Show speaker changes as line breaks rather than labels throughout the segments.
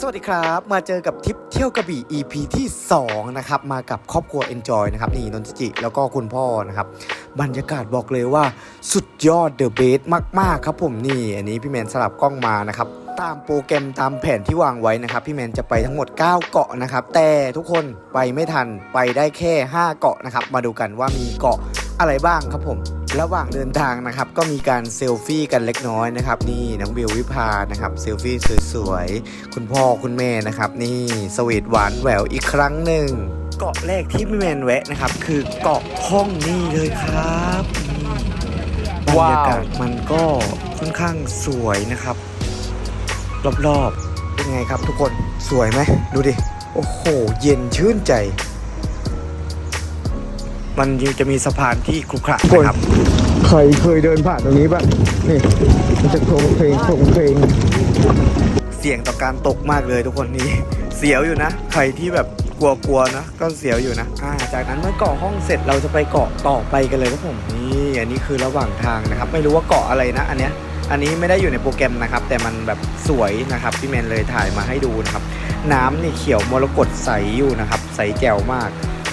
สวัสดีครับ มาเจอกับทริปเที่ยวกระบี่ EP ที่ 2 นะครับ มากับครอบครัว Enjoy นะครับ นี่นนทจิ แล้วก็คุณพ่อนะครับ บรรยากาศบอกเลยว่าสุดยอดเดอะเบสมาก ๆ ครับผมนี่ อันนี้พี่แมนสลับกล้องมานะครับ ตามโปรแกรมตามแผนที่วางไว้นะครับ พี่แมนจะไปทั้งหมด 9 เกาะนะครับ แต่ทุกคนไปไม่ทันไปได้แค่ 5 เกาะนะครับ มาดูกันว่ามีเกาะอะไรบ้างครับผม ระหว่างเดินทางนะครับก็มีการเซลฟี่กันเล็กน้อยนะครับ นี่น้องบิววิภานะครับเซลฟี่สวยๆ คุณพ่อคุณแม่นะครับ นี่สวีทหวานแหววอีกครั้งหนึ่งเกาะแรกที่พี่แมนแวะนะครับ คือเกาะห้องนี่เลยครับบรรยากาศมันก็ค่อนข้างสวยนะครับ รอบๆเป็นไงครับทุกคนสวยไหมดูดิ โอ้โห เย็นชื่นใจ มันจะมีสะพานที่ครุขระนะครับ
ใครเคยเดินผ่านตรงนี้บ้างนี่มันจะโครงเพลงโครงเพลง
เสี่ยงต่อการตกมากเลยทุกคนนี่เสียวอยู่นะ ใครที่แบบกลัวๆนะก็เสียวอยู่นะอ่าจากนั้นเมื่อเกาะห้องเสร็จเราจะไปเกาะต่อไปกันเลยครับผมนี่อันนี้คือระหว่างทางนะครับ ไม่รู้ว่าเกาะอะไรนะ อันเนี้ยอันนี้ไม่ได้อยู่ในโปรแกรมนะครับ แต่มันแบบสวยนะครับพี่แมนเลยถ่ายมาให้ดูนะครับ น้ำนี่เขียวมรกตใสอยู่นะครับ ใสแจ๋วมาก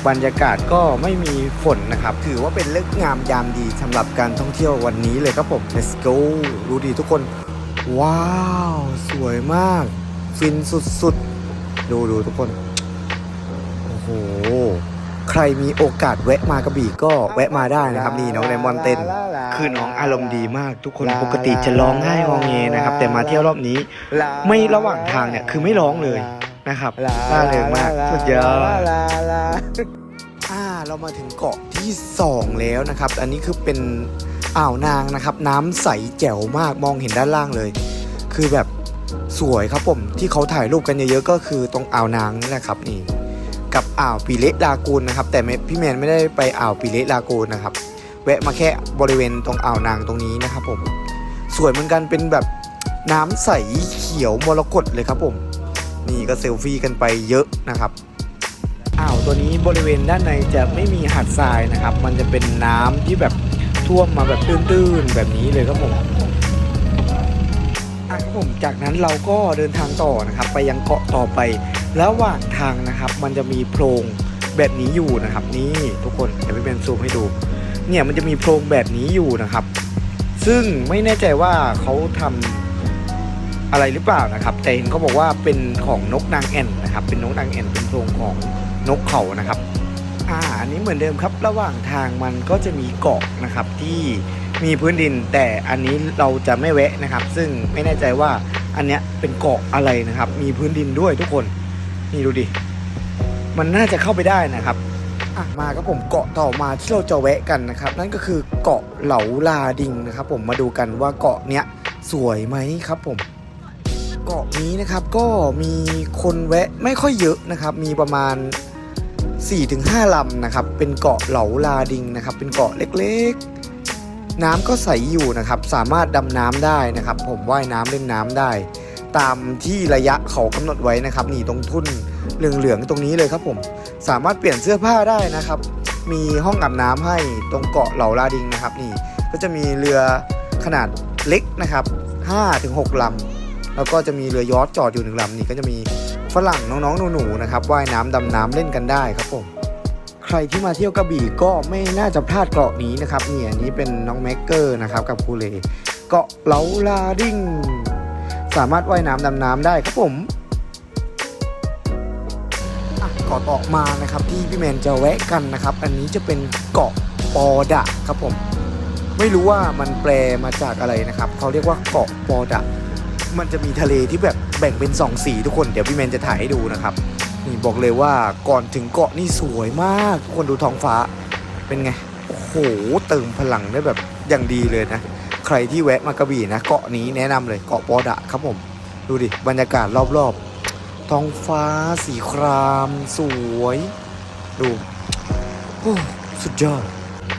บรรยากาศก็ไม่มีฝนนะครับ ถือว่าเป็นเลิกงามยามดีสำหรับการท่องเที่ยววันนี้เลยครับผม let's go ดูดีทุกคน ว้าว สวยมาก ฟินสุดๆ ดูดูทุกคน โอ้โห ใครมีโอกาสแวะมากระบี่ก็แวะมาได้นะครับ นี่น้องไดมอนเต้นคือน้องอารมณ์ดีมากทุกคนปกติจะร้องไห้งอแงนะครับ แต่มาเที่ยวรอบนี้ ไม่ระหว่างทางเนี่ยคือไม่ร้องเลย นะครับล่าเริงมากสุดยอดอ่าเรามาถึงเกาะที่ 2 แล้วนะครับ อันนี้คือเป็นอ่าวนางนะครับ น้ำใสแจ๋วมากมองเห็นด้านล่างเลย คือแบบสวยครับผมที่เขาถ่ายรูปกันเยอะๆก็คือตรงอ่าวนางนี่แหละครับนี่กับอ่าวปีเละลากูนนะครับ แต่ไม่พี่แมนไม่ได้ไปอ่าวปีเละลากูนนะครับแวะมาแค่บริเวณตรงอ่าวนางตรงนี้นะครับผม สวยเหมือนกันเป็นแบบน้ำใสเขียวมรกตเลยครับผม นี่ก็เซลฟี่กันไปเยอะนะครับอ่าวตัวนี้บริเวณด้านในจะไม่มีหาดทรายนะครับ มันจะเป็นน้ำที่แบบท่วมมาแบบตื้นๆแบบนี้เลยครับผมอะครับผมจากนั้นเราก็เดินทางต่อนะครับ ไปยังเกาะต่อไประหว่างทางนะครับ มันจะมีโพรงแบบนี้อยู่นะครับ นี่ทุกคนเดี๋ยวพี่เป็นซูมให้ดู เนี่ยมันจะมีโพรงแบบนี้อยู่นะครับ ซึ่งไม่แน่ใจว่าเขาทำ อะไรหรือเปล่านะครับแต่เห็นเขาบอกว่าเป็นของนกนางแอ่นนะครับเป็นนกนางแอ่นเป็นโพรงของนกเขานะครับอ่าอันนี้เหมือนเดิมครับระหว่างทางมันก็จะมีเกาะนะครับที่มีพื้นดิน แต่อันนี้เราจะไม่แวะนะครับ ซึ่งไม่แน่ใจว่าอันเนี้ยเป็นเกาะอะไรนะครับ มีพื้นดินด้วยทุกคนนี่ดูดิมันน่าจะเข้าไปได้นะครับมาครับผมเกาะต่อมาที่เราจะแวะกันนะครับ นั่นก็คือเกาะเหลาลาดิงนะครับ ผมมาดูกันว่าเกาะเนี้ยสวยไหมครับผม เกาะนี้นะครับก็มีคนแวะไม่ค่อยเยอะนะครับ มีประมาณ 4-5ลำนะครับ เป็นเกาะเหลาลาดิงนะครับ เป็นเกาะเล็กๆ น้ำก็ใสอยู่นะครับ สามารถดำน้ำได้นะครับ ผมว่ายน้ำเล่นน้ำได้ ตามที่ระยะเขากำหนดไว้นะครับนี่ตรงทุ่นเหลืองๆตรงนี้เลยครับผม สามารถเปลี่ยนเสื้อผ้าได้นะครับ มีห้องอาบน้ำให้ตรงเกาะเหลาลาดิงนะครับนี่ก็จะมีเรือขนาดเล็กนะครับ5-6ลำ แล้วก็จะมีเรือยอชต์จอดอยู่หนึ่งลำนี่ก็จะมีฝรั่งน้องๆหนูๆนะครับว่ายน้ำดำน้ำเล่นกันได้ครับผมใครที่มาเที่ยวกระบี่ก็ไม่น่าจะพลาดเกาะนี้นะครับนี่อันนี้เป็นน้องแม็กเกอร์นะครับกับคูเลเกาะเลาลาดิ้งสามารถว่ายน้ำดำน้ำได้ครับผมเกาะต่อมานะครับที่พี่แมนจะแวะกันนะครับ อันนี้จะเป็นเกาะปอดะครับผม ไม่รู้ว่ามันแปลมาจากอะไรนะครับ เขาเรียกว่าเกาะปอดะ มันจะมีทะเลที่แบบแบ่งเป็นสองสีทุกคนเดี๋ยวพี่แมนจะถ่ายให้ดูนะครับนี่บอกเลยว่าก่อนถึงเกาะนี่สวยมากทุกคนดูท้องฟ้าเป็นไงโอ้โหเติมพลังได้แบบอย่างดีเลยนะ ใครที่แวะมากระบี่นะ เกาะนี้แนะนำเลยเกาะปอดะครับผมดูดิบรรยากาศรอบๆท้องฟ้าสีคราม สวย ดูโอ้สุดยอด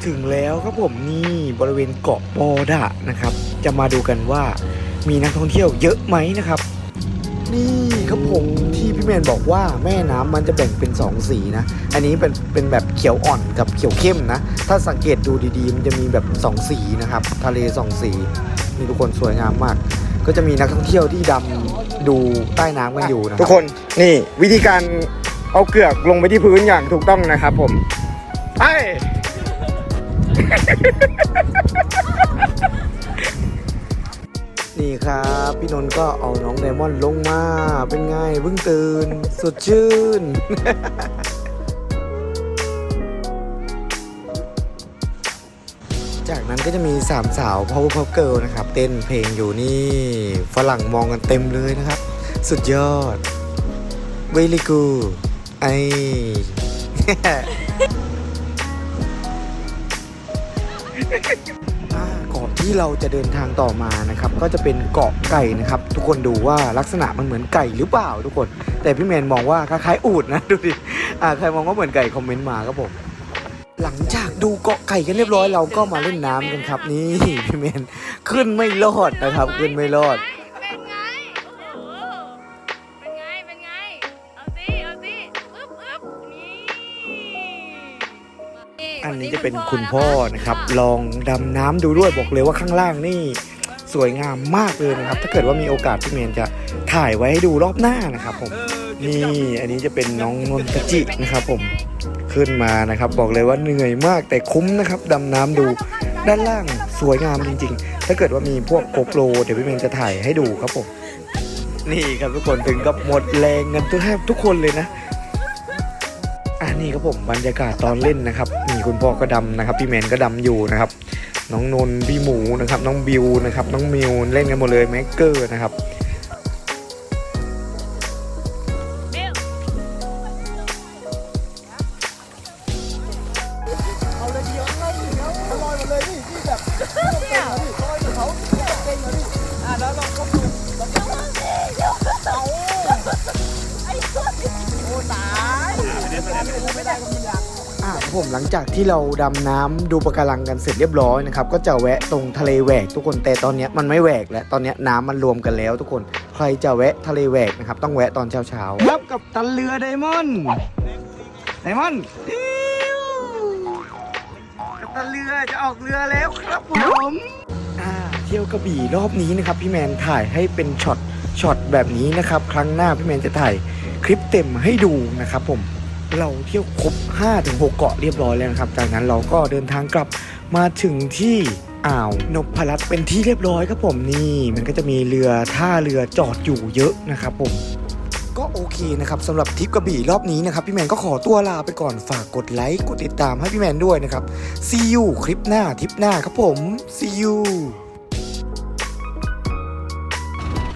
ถึงแล้วครับผมนี่บริเวณเกาะปอดะนะครับ จะมาดูกันว่า มีนักท่องเที่ยวเยอะไหมนะครับ นี่ครับผมที่พี่แมนบอกว่าแม่น้ำมันจะแบ่งเป็น 2 สีนะ อันนี้เป็นเป็นแบบเขียวอ่อนกับเขียวเข้มนะ ถ้าสังเกตดูดีๆ มันจะมีแบบ 2 สีนะครับ ทะเล 2 สีนี่ทุกคนสวยงามมาก ก็จะมีนักท่องเที่ยวที่ดำดูใต้น้ำกันอยู่นะทุกคนนี่วิธีการเอาเกือกลงไปที่พื้นอย่างถูกต้องนะครับผมไป นี่ครับ พี่นนท์ก็เอาน้องไดมอนด์ลงมา เป็นไงเพิ่งตื่น สดชื่น จากนั้นก็จะมีสามสาว Power Pop Girl นะครับ เต้นเพลงอยู่นี่ ฝรั่งมองกันเต็มเลยนะครับ สุดยอด Very good ไอเกาะ ที่เราจะเดินทางต่อมานะครับ ก็จะเป็นเกาะไก่นะครับ ทุกคนดูว่าลักษณะมันเหมือนไก่หรือเปล่าทุกคน แต่พี่แมนมองว่าคล้ายๆอูดนะดูดิอ่าใครมองว่าเหมือนไก่คอมเมนต์มาครับผมหลังจากดูเกาะไก่กันเรียบร้อยเราก็มาเล่นน้ำกันครับ นี่พี่แมนขึ้นไม่รอดนะครับ ขึ้นไม่รอด
อันนี้
จะเป็นคุณพ่อนะครับ ลองดำน้ำดูด้วยบอกเลยว่าข้างล่างนี่สวยงามมากเลยนะครับ ถ้าเกิดว่ามีโอกาสพี่เมนจะถ่ายไว้ให้ดูรอบหน้านะครับผมนี่อันนี้จะเป็นน้องนนทจินะครับ ผมขึ้นมานะครับ บอกเลยว่าเหนื่อยมากแต่คุ้มนะครับดำน้ำดูด้านล่างสวยงามจริง ๆ ถ้าเกิดว่ามีพวกโกโปรเดี๋ยวพี่เมนจะถ่ายให้ดูครับผมนี่ครับทุกคนถึงกับหมดแรงกันทุกแทบทุกคนเลยนะ อ่านี่ครับผมบรรยากาศตอนเล่นนะครับมีคุณพ่อก็ดำนะครับ พี่แมนก็ดำอยู่นะครับ น้องนนพี่หมูนะครับ น้องบิวนะครับ น้องมิวเล่นกันหมดเลยแม็กเกอร์นะครับ
เบล
อ่าครับผมหลังจากที่เราดำน้ำดูปะการังกันเสร็จเรียบร้อยนะครับก็จะแวะตรงทะเลแหวกทุกคนแต่ตอนเนี้ยมันไม่แหวกแล้วตอนเนี้ยน้ำมันรวมกันแล้ว ทุกคนใครจะแวะทะเลแหวกนะครับต้องแวะตอนเช้าเช้าๆครับกับตันเรือไดมอนด์ไดมอนด์กับตันเรือจะออกเรือแล้วครับผมอ่าเที่ยวกระบี่รอบนี้นะครับพี่แมนถ่ายให้เป็นช็อตช็อตแบบนี้นะครับ ครั้งหน้าพี่แมนจะถ่ายคลิปเต็มให้ดูนะครับผม เราเที่ยวครบ 5-6 เกาะเรียบร้อยแล้วนะครับ จากนั้นเราก็เดินทางกลับมาถึงที่อ่าวนพรัตน์เป็นที่เรียบร้อยครับผมนี่ มันก็จะมีเรือท่าเรือจอดอยู่เยอะนะครับผมก็โอเคนะครับสำหรับทริปกระบี่รอบนี้นะครับพี่แมนก็ขอตัวลาไปก่อนฝากกดไลค์กดติดตามให้พี่แมนด้วยนะครับ see you คลิปหน้าทริปหน้าครับผม see you